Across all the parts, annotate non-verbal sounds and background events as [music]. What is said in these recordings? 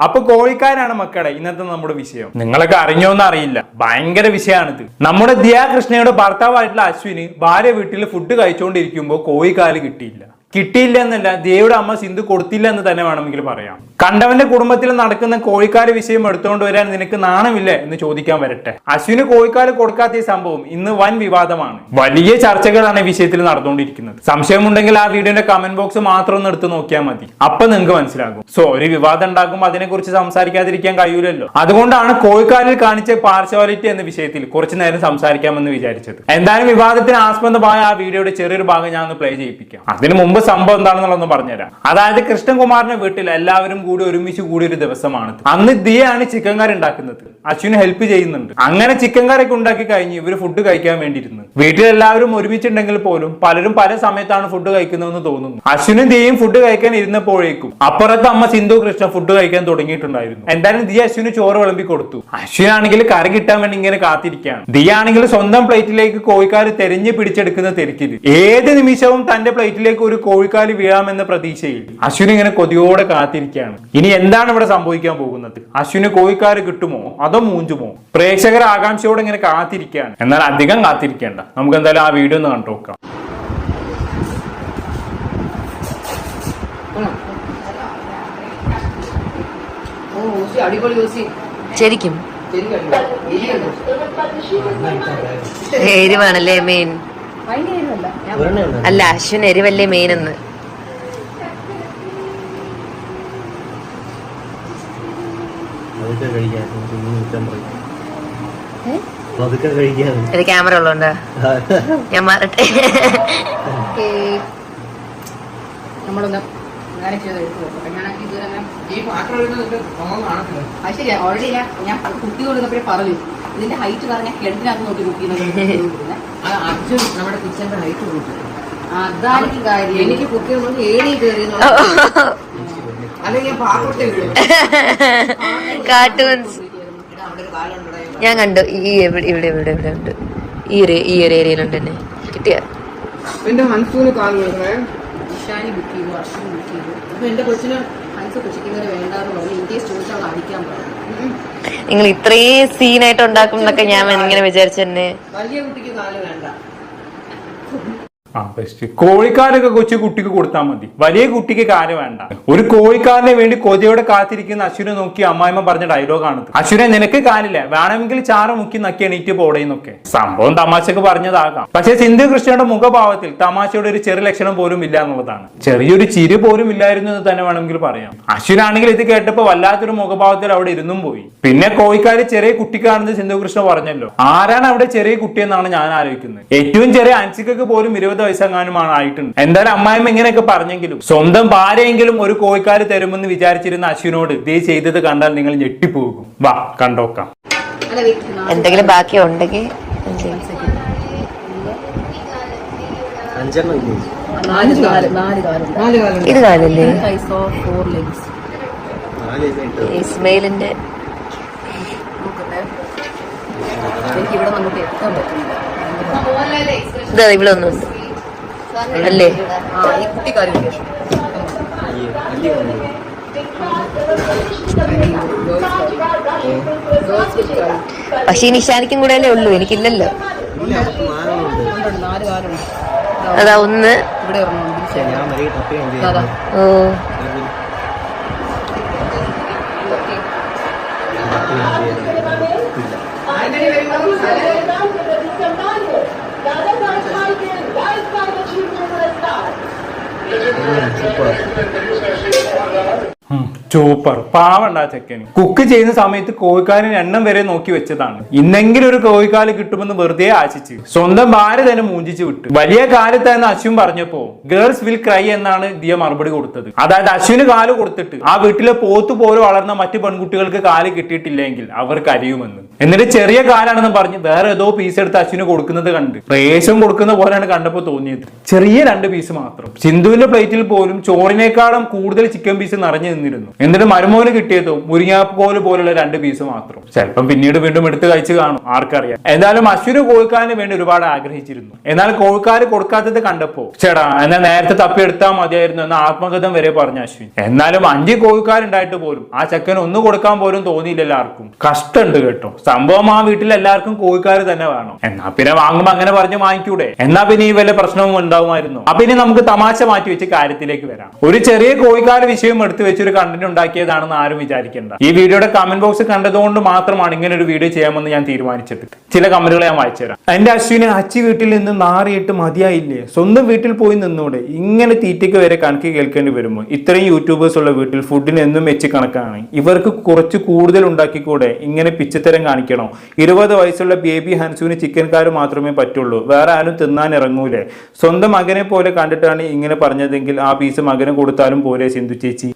അപ്പൊ കോഴിക്കാരാണ് മക്കളെ. ഇന്നത്തെ നമ്മുടെ വിഷയം. നിങ്ങളൊക്കെ അറിഞ്ഞോന്ന് അറിയില്ല. ഭയങ്കര വിഷയമാണിത് നമ്മുടെ ദിയാ കൃഷ്ണയുടെ ഭർത്താവായിട്ടുള്ള അശ്വിന് ഭാര്യ വീട്ടിൽ ഫുഡ് കഴിച്ചുകൊണ്ടിരിക്കുമ്പോൾ കോഴിക്കാൽ കിട്ടിയില്ല. കിട്ടിയില്ല എന്നല്ല ദിയയുടെ അമ്മ സിന്ധു കൊടുത്തില്ല എന്ന് തന്നെ വേണമെങ്കിൽ പറയാം. കണ്ടവന്റെ കുടുംബത്തിൽ നടക്കുന്ന കോഴിക്കാൽ വിഷയം എടുത്തുകൊണ്ട് വരാൻ നിനക്ക് നാണമില്ലേ എന്ന് ചോദിക്കാൻ വരട്ടെ. അശ്വിന് കോഴിക്കാൽ കൊടുക്കാത്ത ഈ സംഭവം ഇന്ന് വൻ വിവാദമാണ്. വലിയ ചർച്ചകളാണ് ഈ വിഷയത്തിൽ നടന്നുകൊണ്ടിരിക്കുന്നത്. സംശയമുണ്ടെങ്കിൽ ആ വീഡിയോന്റെ കമന്റ് ബോക്സ് മാത്രം ഒന്ന് എടുത്ത് നോക്കിയാൽ മതി. അപ്പൊ നിങ്ങൾക്ക് മനസ്സിലാകും. സോ ഒരു വിവാദം ഉണ്ടാകുമ്പോൾ അതിനെക്കുറിച്ച് സംസാരിക്കാതിരിക്കാൻ കഴിയൂലല്ലോ. അതുകൊണ്ടാണ് കോഴിക്കാലിൽ കാണിച്ച പാർശ്വാലിറ്റി എന്ന വിഷയത്തിൽ കുറച്ചു നേരം സംസാരിക്കാമെന്ന് വിചാരിച്ചത്. എന്തായാലും വിവാദത്തിന് ആസ്പദമായ ആ വീഡിയോയുടെ ചെറിയൊരു ഭാഗം ഞാൻ ഒന്ന് പ്ലേ ചെയ്യിപ്പിക്കാം. അതിനു മുമ്പ് സംഭവം എന്താണെന്നുള്ളതൊന്ന് പറഞ്ഞുതരാം. അതായത് കൃഷ്ണകുമാറിന്റെ വീട്ടിൽ എല്ലാവരും കൂടി ഒരുമിച്ച് കൂടിയ ഒരു ദിവസമാണ്. അന്ന് ദിയാണ് ചിക്കൻ കറി ഉണ്ടാക്കുന്നത്. അശ്വിന് ഹെൽപ്പ് ചെയ്യുന്നുണ്ട്. അങ്ങനെ ചിക്കൻ കറിയൊക്കെ ഉണ്ടാക്കി കഴിഞ്ഞ് ഇവർ ഫുഡ് കഴിക്കാൻ വേണ്ടിയിരുന്നു. വീട്ടിൽ എല്ലാവരും ഒരുമിച്ചുണ്ടെങ്കിൽ പോലും പലരും പല സമയത്താണ് ഫുഡ് കഴിക്കുന്നതെന്ന് തോന്നുന്നു. അശ്വിനും ദിയയും ഫുഡ് കഴിക്കാൻ ഇരുന്നപ്പോഴേക്കും അപ്പുറത്ത് അമ്മ സിന്ധു കൃഷ്ണ ഫുഡ് കഴിക്കാൻ തുടങ്ങിയിട്ടുണ്ടായിരുന്നു. എന്തായാലും ദിയ അശ്വിന് ചോറ് വിളമ്പി കൊടുത്തു. അശ്വിനാണെങ്കിൽ കറി കിട്ടാൻ വേണ്ടി ഇങ്ങനെ കാത്തിരിക്കുകയാണ്. ദിയ ആണെങ്കിൽ സ്വന്തം പ്ലേറ്റിലേക്ക് കോഴിക്കാൽ തെരഞ്ഞു പിടിച്ചെടുക്കുന്ന തിരക്കിൽ ഏത് നിമിഷവും തന്റെ പ്ലേറ്റിലേക്ക് ഒരു കോഴിക്കാൽ വീഴാമെന്ന പ്രതീക്ഷയിൽ അശ്വിൻ ഇങ്ങനെ കൊതിയോടെ കാത്തിരിക്കുകയാണ്. ഇനി എന്താണ് ഇവിടെ സംഭവിക്കാൻ പോകുന്നത്? അശ്വിന് കോഴിക്കാൽ കിട്ടുമോ? അതോ മൂഞ്ചുമോ? പ്രേക്ഷകർ ആകാംക്ഷയോടെ ഇങ്ങനെ കാത്തിരിക്കുകയാണ്. എന്നാൽ അധികം കാത്തിരിക്കേണ്ട. നമുക്ക് എന്തായാലും ആ വീഡിയോ ഒന്ന് കണ്ടു നോക്കാം. ശരിക്കും. എരിവാണല്ലേ മെയിൻ. അല്ല. അശ്വിൻ എരിവല്ലേ മെയിൻ എന്ന്? അതൊക്കെ കഴിക്കാൻ കുറ്റം പറയും. അതൊക്കെ കഴിക്കാൻ. ഇത് ക്യാമറ ഉള്ളതുകൊണ്ട് [laughs] ഞാൻ മാറട്ടെ. ഓക്കേ. നമ്മളൊന്ന് അങ്ങനെ ചെയ്ത് എടുത്ത് നോക്കട്ടെ. ഞാനാണെങ്കിൽ ഇതുവരെ ഈ പാത്രം ഒന്നും കാണത്തില്ല. അത് ശരിയാ. ഓൾറെഡി ഞാൻ ഞാൻ കുട്ടി കൊടുത്തപ്പോഴേ പറഞ്ഞു. ഇതിന്റെ ഹൈറ്റ് പറഞ്ഞാൽ കിണറ്റിനകത്ത് നോക്കി കുട്ടി അത് അർജുൻ നമ്മുടെ കിച്ചന്റെ ഹൈറ്റ് കൂട്ടും അതായിരിക്കും കാര്യം. എനിക്ക് കുട്ടി കൊണ്ട് ഏടി കയറി ഞാൻ കാർട്ടൂൺസ്. ഞാൻ കണ്ടു. ഈ ഇവിടെ ഇവിടെ ഇവിടെ ഇവിടെ ഉണ്ട്. ഈ ഒരു ഈ ഒരു ഏരിയയിലുണ്ട് തന്നെ കിട്ടിയ. എന്റെ ഹൻസൂന് കാൽ കൊടുക്കണേ ഇഷാനി ബുക്ക് ചെയ്തു അർഷന് ബുക്ക് ചെയ്തു. അപ്പൊ എന്റെ കൊച്ചിന് ഹൻസ് കൊച്ചിക്കുന്നവര് വേണ്ടാന്ന് പറഞ്ഞു. ഇന്ത്യയെ ചോദിച്ചാൽ അടിക്കാൻ പറഞ്ഞു. നിങ്ങൾ ഇത്രയും സീനായിട്ട് ഉണ്ടാക്കും എന്നൊക്കെ ഞാൻ ഇങ്ങനെ വിചാരിച്ചു തന്നെ. വലിയ കുട്ടിക്ക് കാൽ വേണ്ട. ആ ബെസ്റ്റ് കോഴിക്കാരൊക്കെ കൊച്ചു കുട്ടിക്ക് കൊടുത്താൽ മതി. വലിയ കുട്ടിക്ക് കാര്യം വേണ്ട. ഒരു കോഴിക്കാരനെ വേണ്ടി കൊതിയോടെ കാത്തിരിക്കുന്ന അശ്വിനെ നോക്കി അമ്മായിമ്മ പറഞ്ഞ ഡയലോഗാണ് അശ്വിനെ നിനക്ക് കാലില്ല വേണമെങ്കിൽ ചാറ മുക്കി നക്കി എണീറ്റ് പോടേന്നൊക്കെ സംഭവം തമാശക്ക് പറഞ്ഞതാകാം. പക്ഷെ സിന്ധു കൃഷ്ണയുടെ മുഖഭാവത്തിൽ തമാശയുടെ ഒരു ചെറിയ ലക്ഷണം പോലും ഇല്ല എന്നുള്ളതാണ്. ചെറിയൊരു ചിരി പോലും ഇല്ലായിരുന്നു എന്ന് തന്നെ വേണമെങ്കിൽ പറയാം. അശ്വിനാണെങ്കിൽ ഇത് കേട്ടപ്പോ വല്ലാത്തൊരു മുഖഭാവത്തിൽ അവിടെ ഇരുന്നും പോയി. പിന്നെ കോഴിക്കാര് ചെറിയ കുട്ടിക്കാണെന്ന് സിന്ധു കൃഷ്ണ പറഞ്ഞല്ലോ. ആരാണ് അവിടെ ചെറിയ കുട്ടിയെന്നാണ് ഞാൻ ആലോചിക്കുന്നത്. ഏറ്റവും ചെറിയ അൻസിക്കൊക്കെ പോലും ഇരുപത് വയസ്സെങ്ങാനുമാണ് ആയിട്ടുണ്ട്. എന്തായാലും അമ്മായിമ്മ ഇങ്ങനെയൊക്കെ പറഞ്ഞെങ്കിലും സ്വന്തം ഭാര്യയെങ്കിലും ഒരു കോഴിക്കാര് തരുമെന്ന് വിചാരിച്ചിരുന്ന അശ്വിനോട് ഇതേ ചെയ്തത് കണ്ടാൽ നിങ്ങൾ ഞെട്ടിപ്പോകും. വാ കണ്ടോക്കാം. എന്തെങ്കിലും ബാക്കി ഉണ്ടെങ്കിൽ ഇത് കാലല്ലേ? ഫോർ ലെഗ്സ് നാല് ഇട്ട്? ഇസ്മയിലിന്റെ ഇവിടെ നമുക്ക് എത്താൻ പറ്റില്ല ഇതാ ഇവിടെ ഒന്നുണ്ട് അല്ലേ? ഈ ശേഷം. പക്ഷെ ഈ നിഷാനിക്കും കൂടെ അല്ലേ ഉള്ളൂ? എനിക്കില്ലല്ലോ. അതാ ഒന്ന്. ഇവിടെ ഒരെണ്ണം പക്ഷേ ഞാൻ വരെ തപ്പി അതാ ഓ സൂപ്പർ പാവണ്ട ചെക്കന്. കുക്ക് ചെയ്യുന്ന സമയത്ത് കോഴിക്കാലിന് എണ്ണം വരെ നോക്കി വെച്ചതാണ്. ഇന്നെങ്കിലും ഒരു കോഴിക്കാൽ കിട്ടുമെന്ന് വെറുതെ ആശിച്ച്. സ്വന്തം ഭാര്യ തന്നെ മൂഞ്ചിച്ച് വിട്ടു. വലിയ കാലത്തായെന്ന് അശ്വിൻ പറഞ്ഞപ്പോ ഗേൾസ് വിൽ ക്രൈ എന്നാണ് ദിയ മറുപടി കൊടുത്തത്. അതായത് അശ്വിന് കാൽ കൊടുത്തിട്ട് ആ വീട്ടിലെ പോത്തു പോലെ വളർന്ന മറ്റു പെൺകുട്ടികൾക്ക് കാൽ കിട്ടിയിട്ടില്ലെങ്കിൽ അവർ കരയുമെന്ന് എന്നിട്ട് ചെറിയ കാലാണെന്ന് പറഞ്ഞ് വേറെ ഏതോ പീസ് എടുത്ത് അശ്വിന് കൊടുക്കുന്നത് കണ്ട്. പ്രേശം കൊടുക്കുന്ന പോലെയാണ് കണ്ടപ്പോൾ തോന്നിയത്. ചെറിയ രണ്ട് പീസ് മാത്രം. സിന്ധുവിന്റെ പ്ലേറ്റിൽ പോലും ചോറിനേക്കാളും കൂടുതൽ ചിക്കൻ പീസ് നിറഞ്ഞു നിന്നിരുന്നു. എന്നിട്ട് മരുമോന് കിട്ടിയത് മുരിങ്ങാപ്പോൽ പോലുള്ള രണ്ട് പീസ് മാത്രം. ചിലപ്പം പിന്നീട് വീണ്ടും എടുത്ത് കഴിച്ച് കാണും ആർക്കറിയാം. എന്തായാലും അശ്വിന് കോഴിക്കാലിന് വേണ്ടി ഒരുപാട് ആഗ്രഹിച്ചിരുന്നു. എന്നാൽ കോഴിക്കാൽ കൊടുക്കാത്തത് കണ്ടപ്പോ ചേടാ എന്നാൽ നേരത്തെ തപ്പി എടുത്താൽ മതിയായിരുന്നു എന്ന ആത്മകഥം വരെ പറഞ്ഞു അശ്വിൻ. എന്നാലും അഞ്ച് കോഴിക്കാലുണ്ടായിട്ട് പോലും ആ ചെക്കന് ഒന്ന് കൊടുക്കാൻ പോലും തോന്നിയില്ല എല്ലാവർക്കും. കഷ്ടമുണ്ട് കേട്ടോ. സംഭവം ആ വീട്ടിൽ എല്ലാവർക്കും കോഴിക്കാൽ തന്നെ വേണം. എന്നാ പിന്നെ വാങ്ങുമ്പോ അങ്ങനെ പറഞ്ഞ് വാങ്ങിക്കൂടെ? എന്നാ പിന്നെ ഈ വല്ല പ്രശ്നവും ഉണ്ടാവുമായിരുന്നു? അപ്പൊ ഇനി നമുക്ക് തമാശ മാറ്റി വെച്ച് കാര്യത്തിലേക്ക് വരാം. ഒരു ചെറിയ കോഴിക്കാൽ വിഷയം എടുത്തു വെച്ചൊരു കണ്ടന്റ് ഉണ്ടാക്കിയതാണെന്ന് ആരും വിചാരിക്കേണ്ട. ഈ വീഡിയോയുടെ കമന്റ് ബോക്സ് കണ്ടതുകൊണ്ട് മാത്രമാണ് ഇങ്ങനെ ഒരു വീഡിയോ ചെയ്യാമെന്ന് ഞാൻ തീരുമാനിച്ചത്. ചില കമന്റുകൾ ഞാൻ വായിച്ചു തരാം എന്റെ അശ്വിനെ അച്ചി വീട്ടിൽ നിന്ന് നാറിയിട്ട് മതിയായില്ലേ? സ്വന്തം വീട്ടിൽ പോയി നിന്നൂടെ. ഇങ്ങനെ തീറ്റയ്ക്ക് വരെ കണക്ക് കേൾക്കേണ്ടി വരുമ്പോൾ ഇത്രയും യൂട്യൂബേഴ്സ് ഉള്ള വീട്ടിൽ ഫുഡിന് എന്നും വെച്ച് കണക്കാണ്. ഇവർക്ക് കുറച്ച് കൂടുതൽ ഉണ്ടാക്കിക്കൂടെ? ഇങ്ങനെ പിച്ചത്തരം കാണിക്കണോ? ഇരുപത് വയസ്സുള്ള ബേബി ഹൻസുവിന് ചിക്കൻകാർ മാത്രമേ പറ്റുള്ളൂ. വേറെ ആരും തിന്നാൻ ഇറങ്ങൂലേ? സ്വന്തം മകനെ പോലെ കണ്ടിട്ടാണ് ഇങ്ങനെ പറഞ്ഞതെങ്കിൽ ആ പീസ് മകന് കൊടുത്താലും പോരെ സിന്ധു ചേച്ചി?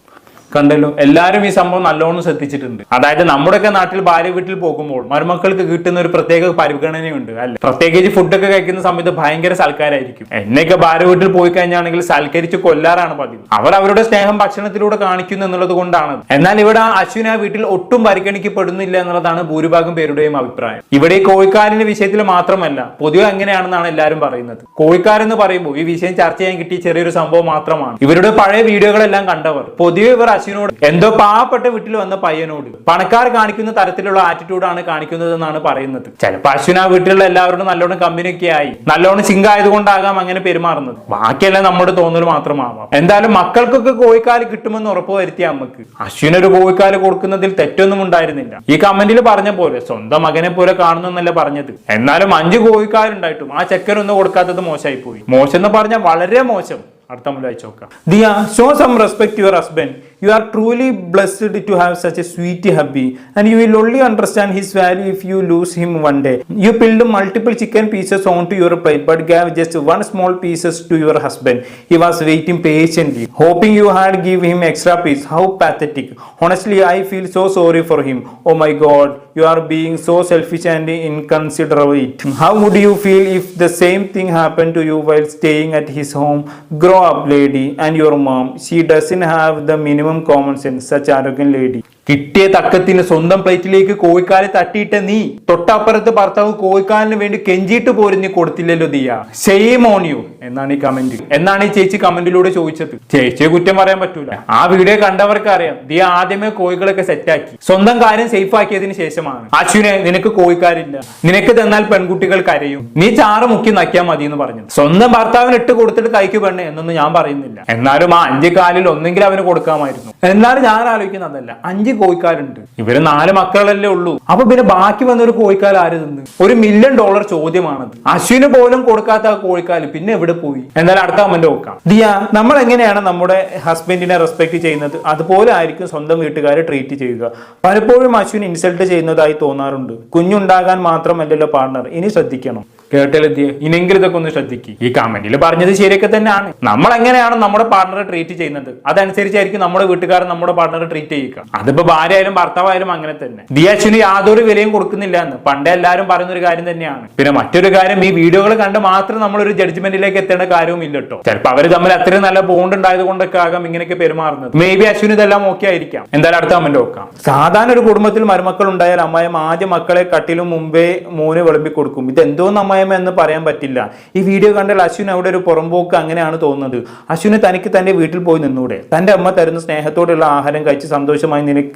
കണ്ടല്ലോ? എല്ലാവരും ഈ സംഭവം നല്ലോണം ശ്രദ്ധിച്ചിട്ടുണ്ട്. അതായത് നമ്മുടെയൊക്കെ നാട്ടിൽ ഭാര്യ വീട്ടിൽ പോകുമ്പോൾ മരുമക്കൾക്ക് കിട്ടുന്ന ഒരു പ്രത്യേക പരിഗണനയുണ്ട് അല്ലെ? പ്രത്യേകിച്ച് ഫുഡൊക്കെ കഴിക്കുന്ന സമയത്ത് ഭയങ്കര സൽക്കാരായിരിക്കും. എന്നെയൊക്കെ ഭാര്യ വീട്ടിൽ പോയി കഴിഞ്ഞാണെങ്കിൽ സൽക്കരിച്ച് കൊല്ലാറാണ് പതിവ്. അവർ അവരുടെ സ്നേഹം ഭക്ഷണത്തിലൂടെ കാണിക്കുന്നു എന്നുള്ളത് കൊണ്ടാണ്. എന്നാൽ ഇവിടെ അശ്വിന വീട്ടിൽ ഒട്ടും പരിഗണിക്കപ്പെടുന്നില്ല എന്നുള്ളതാണ് ഭൂരിഭാഗം പേരുടെയും അഭിപ്രായം. ഇവിടെ ഈ കോഴിക്കാലിന്റെ വിഷയത്തിൽ മാത്രമല്ല പൊതുവെ എങ്ങനെയാണെന്നാണ് എല്ലാവരും പറയുന്നത്. കോഴിക്കാരെന്ന് പറയുമ്പോൾ ഈ വിഷയം ചർച്ച ചെയ്യാൻ കിട്ടിയ ചെറിയൊരു സംഭവം മാത്രമാണ്. ഇവരുടെ പഴയ വീഡിയോകളെല്ലാം കണ്ടവർ പൊതുവെ ഇവർ അശ്വിനോട് എന്തോ പാവപ്പെട്ട വീട്ടിൽ വന്ന പയ്യനോട് പണക്കാർ കാണിക്കുന്ന തരത്തിലുള്ള ആറ്റിറ്റ്യൂഡാണ് കാണിക്കുന്നത് എന്നാണ് പറയുന്നത്. ചിലപ്പോൾ അശ്വിൻ ആ വീട്ടിലുള്ള എല്ലാവരോടും നല്ലോണം കമ്പനിയൊക്കെ ആയി നല്ലോണം സിങ്ക് ആയതുകൊണ്ടാകാം അങ്ങനെ പെരുമാറുന്നത്. ബാക്കിയെല്ലാം നമ്മുടെ തോന്നൽ മാത്രമാവാം. എന്തായാലും മക്കൾക്കൊക്കെ കോഴിക്കാൽ കിട്ടുമെന്ന് ഉറപ്പ് വരുത്തിയ അമ്മയ്ക്ക്. അശ്വിൻ ഒരു കോഴിക്കാൽ കൊടുക്കുന്നതിൽ തെറ്റൊന്നും ഉണ്ടായിരുന്നില്ല. ഈ കമന്റിൽ പറഞ്ഞ പോലെ സ്വന്തം മകനെ പോലെ കാണുന്നു എന്നല്ല പറഞ്ഞത്. എന്നാലും അഞ്ച് കോഴിക്കാലുണ്ടായിട്ടും ആ ചെക്കനൊന്നും കൊടുക്കാത്തത് മോശമായി പോയി മോശം എന്ന് പറഞ്ഞാൽ വളരെ മോശം. അർത്ഥം നമ്മൾ വായിച്ചു നോക്കാം Diya show some respect your husband You are truly blessed to have such a sweet hubby, and you will only understand his value if you lose him one day. You peeled multiple chicken pieces onto your plate, but gave just one small pieces to your husband. He was waiting patiently, hoping you had give him extra piece. How pathetic! Honestly, I feel so sorry for him. Oh my God, you are being so selfish and inconsiderate. How would you feel if the same thing happened to you while staying at his home? Grow up, lady, and your mom. She doesn't have the minimum common sense, such arrogant lady. കിട്ടിയ തക്കത്തിന് സ്വന്തം പ്ലേറ്റിലേക്ക് കോഴിക്കാൽ തട്ടിയിട്ട നീ. തൊട്ടപ്പുറത്ത് ഭർത്താവ് കോഴിക്കാലിന് വേണ്ടി കെഞ്ചിയിട്ട് പോലും നീ കൊടുത്തില്ലല്ലോ ദിയ. സെയിം ഓൺ യു എന്നാണ് ഈ കമന്റ് എന്നാണ് ഈ ചേച്ചി കമന്റിലൂടെ ചോദിച്ചത്. ചേച്ചിയെ കുറ്റം പറയാൻ പറ്റൂല. ആ വീഡിയോ കണ്ടവർക്ക് അറിയാം. ദിയ ആദ്യമേ കോഴികളൊക്കെ സെറ്റാക്കി സ്വന്തം കാര്യം സേഫ് ആക്കിയതിന് ശേഷമാണ്. അശ്വിനെ നിനക്ക് കോഴിക്കാരില്ല നിനക്ക് തന്നാൽ പെൺകുട്ടികൾ കരയും. നീ ചാറ് മുക്കി നക്കിയാൽ മതി എന്ന് പറഞ്ഞു. സ്വന്തം ഭർത്താവിന് ഇട്ട് കൊടുത്തിട്ട് കൈക്ക് പെണ്ണ് എന്നൊന്നും ഞാൻ പറയുന്നില്ല. എന്നാലും ആ അഞ്ച് കാലിൽ ഒന്നെങ്കിലും അവന് കൊടുക്കാമായിരുന്നു. എന്നാലും ഞാൻ ആലോചിക്കുന്നതല്ല അഞ്ച് കോഴിക്കാലുണ്ട് ഇവർ നാല് മക്കളല്ലേ ഉള്ളൂ. അപ്പൊ പിന്നെ ബാക്കി വന്ന ഒരു കോഴിക്കാൽ ആര് തിന്ന്? ഒരു മില്യൺ ഡോളർ ചോദ്യമാണത്. അശ്വിന് പോലും കൊടുക്കാത്ത ആ കോഴിക്കാൽ പിന്നെ എവിടെ പോയി? എന്നാലും അടുത്ത കമന്റ് നോക്കാം. ദിയ നമ്മൾ എങ്ങനെയാണ് നമ്മുടെ ഹസ്ബൻഡിനെ റെസ്പെക്ട് ചെയ്യുന്നത്? അതുപോലെ ആയിരിക്കും സ്വന്തം വീട്ടുകാരെ ട്രീറ്റ് ചെയ്യുക. പലപ്പോഴും അശ്വിൻ ഇൻസൾട്ട് ചെയ്യുന്നതായി തോന്നാറുണ്ട്. കുഞ്ഞുണ്ടാകാൻ മാത്രമല്ലല്ലോ പാർട്ണർ ഇനി ശ്രദ്ധിക്കണം. കേട്ടലെത്തിയ ഇനിയെങ്കിലും ഇതൊക്കെ ഒന്ന് ശ്രദ്ധിക്കും. ഈ കമന്റിൽ പറഞ്ഞത് ശരിയൊക്കെ തന്നെയാണ്. നമ്മൾ എങ്ങനെയാണ് നമ്മുടെ പാർട്ണറെ ട്രീറ്റ് ചെയ്യുന്നത്? അതനുസരിച്ചായിരിക്കും നമ്മുടെ വീട്ടുകാരൻ നമ്മുടെ പാർട്ണറെ ട്രീറ്റ് ചെയ്യുക. അതിപ്പോ ഭാര്യ ആയാലും ഭർത്താവായാലും അങ്ങനെ തന്നെ. ദിയാച്ചിന് യാതൊരു വിലയും കൊടുക്കുന്നില്ല എന്ന്. പണ്ടേ എല്ലാവരും പറയുന്ന ഒരു കാര്യം തന്നെയാണ്. പിന്നെ മറ്റൊരു കാര്യം ഈ വീഡിയോകൾ കണ്ട് മാത്രം നമ്മൾ ഒരു ജഡ്ജ്മെന്റിലേക്ക് എത്തേണ്ട കാര്യവും ഇല്ല കേട്ടോ ചിലപ്പോൾ തമ്മിൽ അത്രയും നല്ല ബോണ്ട് ഉണ്ടായത് കൊണ്ടൊക്കെ ആകാം ഇങ്ങനെയൊക്കെ പെരുമാറുന്നത്. മേ ബി അശ്വിന് ഇതെല്ലാം ഓക്കെ ആയിരിക്കാം. എന്തായാലും അടുത്ത കമന്റ് നോക്കാം. സാധാരണ ഒരു കുടുംബത്തിൽ മരുമക്കൾ ഉണ്ടായാൽ അമ്മായിമ്മ ആദ്യം മക്കളെ കട്ടിലും മുമ്പേ മോന് വിളമ്പി കൊടുക്കും. ഇത് എന്തോന്ന് അമ്മായിമ്മ എന്ന് പറയാൻ പറ്റില്ല. ഈ വീഡിയോ കണ്ടാൽ അശ്വിൻ അവിടെ ഒരു പുറമ്പോക്ക് അങ്ങനെയാണ് തോന്നുന്നത്. അശ്വിന് തനിക്ക് തന്റെ വീട്ടിൽ പോയി നിന്നൂടെ. തന്റെ അമ്മ തരുന്ന സ്നേഹത്തോടുള്ള ആഹാരം കഴിച്ച് സന്തോഷമായി നിനക്ക്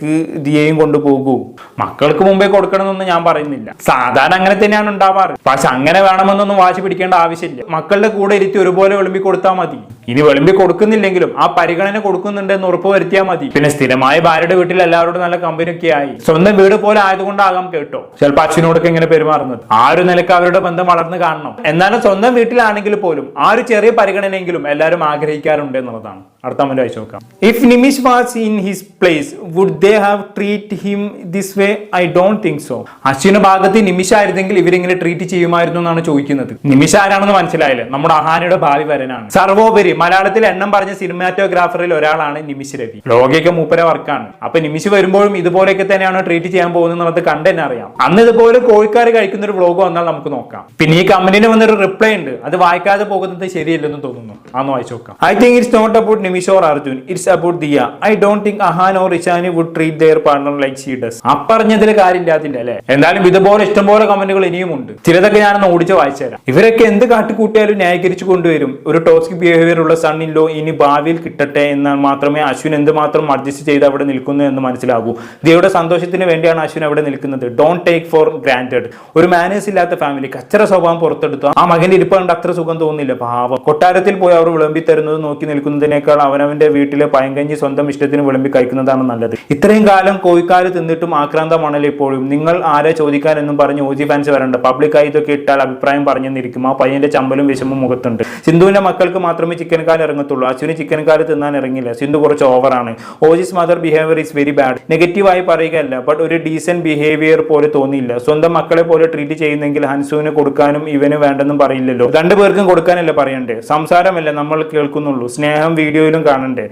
ദിയയും കൊണ്ടുപോകൂ മക്കൾക്ക് മുമ്പേ കൊടുക്കണമെന്നൊന്നും ഞാൻ പറയുന്നില്ല. സാധാരണ അങ്ങനെ തന്നെയാണ് ഉണ്ടാവാറ്. പക്ഷെ അങ്ങനെ വേണമെന്നൊന്നും വാശി പിടിക്കേണ്ട ആവശ്യമില്ല. മക്കളുടെ കൂടെ ഇരുത്തി ഒരുപോലെ വിളമ്പി കൊടുത്താൽ മതി. ഇനി വിളമ്പി കൊടുക്കുന്നില്ലെങ്കിലും ആ പരിഗണന കൊടുക്കുന്നുണ്ടെന്ന് ഉറപ്പ് വരുത്തിയാൽ മതി. പിന്നെ സ്ഥിരമായ ഭാര്യയുടെ വീട്ടിൽ എല്ലാവരോടും നല്ല കമ്പനിയൊക്കെ ആയി. സ്വന്തം വീട് പോലെ ആയതുകൊണ്ടാകാം കേട്ടോ. ചിലപ്പോൾ അച്ഛനോടൊക്കെ ഇങ്ങനെ പെരുമാറുന്നത്. ആ ഒരു നിലയ്ക്ക് അവരുടെ ബന്ധം വളർന്നു കാണണം. എന്നാലും സ്വന്തം വീട്ടിലാണെങ്കിൽ പോലും ആ ഒരു ചെറിയ പരിഗണനയെങ്കിലും എല്ലാവരും ആഗ്രഹിക്കാറുണ്ട് എന്നുള്ളതാണ്. അടുത്ത വായിച്ചു നോക്കാം. If Nimish was in his place would they have treat him this way I don't think so അശ്വിന്റെ ഭാഗത്ത് നിമിഷ ആയിരുന്നെങ്കിൽ ഇവരിങ്ങനെ ട്രീറ്റ് ചെയ്യുമായിരുന്നു എന്നാണ് ചോദിക്കുന്നത്. നിമിഷ ആരാണെന്ന് മനസ്സിലായില്ലേ? നമ്മുടെ അഹാനയുടെ ഭാവി വരനാണ്. സർവോപരി മലയാളത്തിൽ എണ്ണം പറഞ്ഞ സിനിമാറ്റോഗ്രാഫറിൽ ഒരാളാണ് നിമിഷ് രവി. ലോകയൊക്കെ മൂപ്പര വർക്കാണ്. അപ്പൊ നിമിഷ് വരുമ്പോഴും ഇതുപോലെയൊക്കെ തന്നെയാണ് ട്രീറ്റ് ചെയ്യാൻ പോകുന്നത് എന്നുള്ളത് കണ്ട് തന്നെ അറിയാം. അന്ന് ഇതുപോലെ കോഴിക്കാർ കഴിക്കുന്ന ഒരു വ്ളോഗ് വന്നാൽ നമുക്ക് നോക്കാം. പിന്നെ ഈ കമ്പനിന് വന്നൊരു റിപ്ലൈ ഉണ്ട്. അത് വായിക്കാതെ പോകുന്നത് ശരിയല്ലെന്ന് തോന്നുന്നു. അന്ന് വായിച്ചു നോക്കാം. I think it's not about Nimish or Arjun it's about Diya I don't think Ahaan or Ishani would treat their partner like she does അപ്പറഞ്ഞതിൽ കാര്യമില്ലാതില്ല അല്ലെ? എന്തായാലും ഇതുപോലെ ഇഷ്ടംപോലെ കമന്റുകൾ ഇനിയും ഉണ്ട്. ചിലതൊക്കെ ഞാനൊന്ന് ഓടിച്ച് വായിച്ചു തരാം. ഇവരൊക്കെ എന്ത് കാട്ടിക്കൂട്ടിയാലും ന്യായീകരിച്ചു കൊണ്ടുവരും. ഒരു ടോക്സിക് ബിഹേവിയർ ഉള്ള സൺ ഇൻ ലോ ഇനി ഭാവിയിൽ കിട്ടട്ടെ എന്നാൽ മാത്രമേ അശ്വിൻ എന്തുമാത്രം അഡ്ജസ്റ്റ് ചെയ്ത് അവിടെ നിൽക്കുന്നു എന്ന് മനസ്സിലാകൂ. ദൈവയുടെ സന്തോഷത്തിന് വേണ്ടിയാണ് അശ്വിൻ അവിടെ നിൽക്കുന്നത്. ഡോണ്ട് ടേക്ക് ഫോർ ഗ്രാൻഡഡ് ഒരു മാനേഴ്സ് ഇല്ലാത്ത ഫാമിലി കച്ചറ സ്വഭാവം പുറത്തെടുത്തു. ആ മകന്റെ ഇരിപ്പ് കണ്ട് അത്ര സുഖം തോന്നില്ല പാവം. കൊട്ടാരത്തിൽ പോയി അവർ വിളമ്പി തരുന്നത് നോക്കി നിൽക്കുന്നതിനേക്കാൾ അവനവന്റെ വീട്ടിലെ പയങ്കഞ്ഞി സ്വന്തം ഇഷ്ടത്തിന് വിളമ്പി കഴിക്കുന്നതാണ് നല്ലത്. ഇത്രയും കാലം കോഴിക്കാൽ തിന്നിട്ടും ആക്രാന്തമാണല്ലോ ഇപ്പോഴും. നിങ്ങൾ ആരെ ചോദിക്കാൻ എന്നും പറഞ്ഞ് ഓജി ഫാൻസ് വരണ്ട. പബ്ലിക്കായി ഇതൊക്കെ ഇട്ടാൽ അഭിപ്രായം പറഞ്ഞെന്നിരിക്കും. ആ പയ്യന്റെ ചമ്പലും വിഷമം മുഖത്തുണ്ട്. സിന്ധുവിന്റെ മക്കൾക്ക് മാത്രമേ ചിക്കൻ കാൽ ഇറങ്ങത്തുള്ളൂ. അശ്വിന് ചിക്കൻ തിന്നാൻ ഇറങ്ങില്ല. സിന്ധു കുറച്ച് ഓവറാണ്. ഓജിസ് mother behaviour is very bad നെഗറ്റീവായി പറയുകയല്ല ബട്ട് ഒരു ഡീസന്റ് ബിഹേവിയർ പോലെ തോന്നിയില്ല. സ്വന്തം മക്കളെ പോലെ ട്രീറ്റ് ചെയ്യുന്നെങ്കിൽ ഹൻസുവിന് കൊടുക്കാനും ഇവന് വേണ്ടെന്നും പറയില്ലല്ലോ. രണ്ടുപേർക്കും കൊടുക്കാനല്ലേ പറയണ്ടേ? സംസാരമല്ല നമ്മൾ കേൾക്കുന്നുള്ളൂ. സ്നേഹം വീഡിയോയിലും കാണണ്ടേ?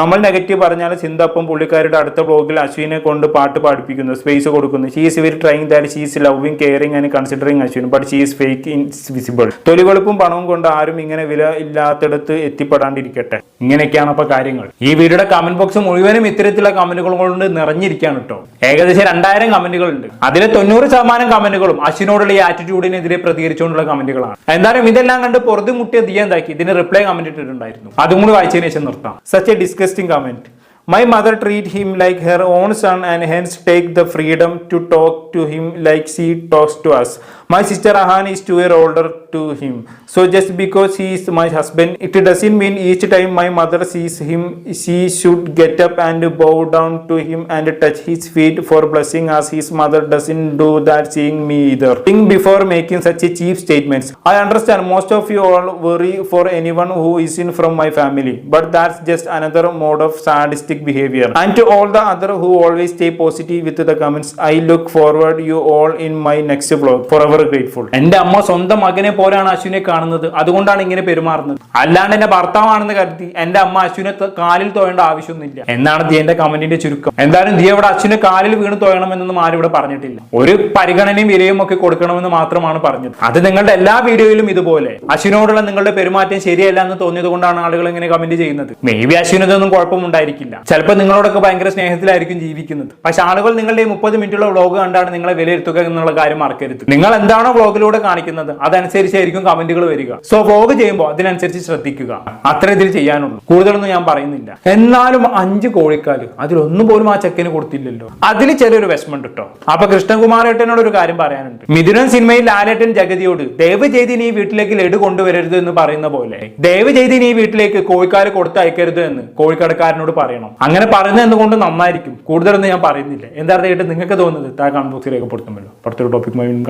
നമ്മൾ നെഗറ്റീവ് പറഞ്ഞാൽ ചിന്തപ്പം പുള്ളിക്കാരുടെ അടുത്ത ബ്ലോഗിൽ അശ്വിനെ കൊണ്ട് പാട്ട് പാടിപ്പിക്കുന്നു സ്പേസ് കൊടുക്കുന്നു. She is very trying that she is loving caring and considering Ashwin but she is fake invisible തൊലികൊളുപ്പും പണവും കൊണ്ട് ആരും ഇങ്ങനെ വില ഇല്ലാത്തടത്ത് എത്തിപ്പെടാണ്ടിരിക്കട്ടെ. ഇങ്ങനെയൊക്കെയാണ് അപ്പൊ കാര്യങ്ങൾ. ഈ വീഡിയോയുടെ കമന്റ് ബോക്സ് മുഴുവനും ഇത്തരത്തിലുള്ള കമന്റുകൾ കൊണ്ട് നിറഞ്ഞിരിക്കുകയാണ് കേട്ടോ ഏകദേശം രണ്ടായിരം കമന്റുകൾ ഉണ്ട്. അതിലെ തൊണ്ണൂറ് ശതമാനം കമന്റുകളും അശ്വിനോടുള്ള ഈ ആറ്റിറ്റ്യൂഡിനെതിരെ പ്രതികരിച്ചുകൊണ്ടുള്ള കമന്റുകളാണ് എന്തായാലും ഇതെല്ലാം കണ്ട് പുറത്തു മുട്ടിയ ദിയ എന്താക്കി? ഇതിന് റിപ്ലൈ കമന്റ് ഇട്ടിട്ടുണ്ടായിരുന്നു. അതും കൂടി വായിച്ചതിന് ശേഷം നിർത്താം. Such a disgusting comment. My mother treat him like her own son and hence take the freedom to talk to him like she talks to us. My sister Ahan is two year older to him. So just because he is my husband, it doesn't mean each time my mother sees him, she should get up and bow down to him and touch his feet for blessing as his mother doesn't do that seeing me either. Think before making such a cheap statements. I understand most of you all worry for anyone who isn't from my family, but that's just another mode of sadistic behavior. And to all the other who always stay positive with the comments, I look forward you all in my next vlog. Forever grateful. എന്റെ അമ്മ സ്വന്തം മകനെ പോലെയാണ് അശ്വിനെ കാണുന്നത്. അതുകൊണ്ടാണ് ഇങ്ങനെ പെരുമാറുന്നത്. അല്ലാണ്ട് എന്റെ ഭർത്താവാണെന്ന് കരുതി എന്റെ അമ്മ അശ്വിനെ കാലിൽ തോയേണ്ട ആവശ്യമൊന്നുമില്ല. എന്നാണ് ദിയന്റെ കമന്റിന്റെ ചുരുക്കം. എന്തായാലും ദിയ ഇവിടെ അശ്വിനെ കാലിൽ വീണ് തോയണമെന്നൊന്നും ആരും ഇവിടെ പറഞ്ഞിട്ടില്ല. ഒരു പരിഗണനയും വിലയും ഒക്കെ കൊടുക്കണമെന്ന് മാത്രമാണ് പറഞ്ഞത്. അത് നിങ്ങളുടെ എല്ലാ വീഡിയോയിലും ഇതുപോലെ. അശ്വിനോടുള്ള നിങ്ങളുടെ പെരുമാറ്റം ശരിയല്ല എന്ന് തോന്നിയത് കൊണ്ടാണ് ആളുകൾ ഇങ്ങനെ കമന്റ് ചെയ്യുന്നത്. മേ ബി അശ്വിനതൊന്നും കുഴപ്പമുണ്ടായിരിക്കില്ല. ചിലപ്പോൾ നിങ്ങളോടൊക്കെ ഭയങ്കര സ്നേഹത്തിലായിരിക്കും ജീവിക്കുന്നത്. പക്ഷെ ആളുകൾ നിങ്ങളുടെ മുപ്പത് മിനിറ്റുള്ള വ്ളോഗ് കണ്ടാണ് നിങ്ങളെ വിലയിരുത്തുക എന്നുള്ള കാര്യം മറക്കരുത്. നിങ്ങൾ എന്താണോ വ്ളോഗിലൂടെ കാണിക്കുന്നത്? അതനുസരിച്ചായിരിക്കും കമന്റുകൾ വരിക. സോ വ്ളോഗ് ചെയ്യുമ്പോൾ അതിനനുസരിച്ച് ശ്രദ്ധിക്കുക. അത്ര ഇതിൽ ചെയ്യാനുള്ളൂ. കൂടുതലൊന്നും ഞാൻ പറയുന്നില്ല. എന്നാലും അഞ്ച് കോഴിക്കാൽ അതിലൊന്നും പോലും ആ ചെക്കന് കൊടുത്തില്ലല്ലോ. അതിൽ ചെറിയൊരു വിഷമം കിട്ടോ അപ്പൊ കൃഷ്ണകുമാരേട്ടനോട് ഒരു കാര്യം പറയാനുണ്ട്. മിഥുനൻ സിനിമയിൽ ലാലേട്ടൻ ജഗതിയോട് ദയവ് ചെയ്ത് ഈ വീട്ടിലേക്ക് ലഡു കൊണ്ടുവരരുത് എന്ന് പറയുന്ന പോലെ ദയവ് ചെയ്ത് ഈ വീട്ടിലേക്ക് കോഴിക്കാൽ കൊടുത്തയക്കരുത് എന്ന് കോഴിക്കടക്കാരനോട് പറയണം. അങ്ങനെ പറയുന്നത് എന്തുകൊണ്ട് നന്നായിരിക്കും? കൂടുതലൊന്നും ഞാൻ പറയുന്നില്ല. എന്താ നിങ്ങൾക്ക് തോന്നുന്നത്? താഴെ കമന്റ് ബോക്സിൽ രേഖപ്പെടുത്തുമല്ലോ. അടുത്തൊരു ടോപ്പിക് കാണാം.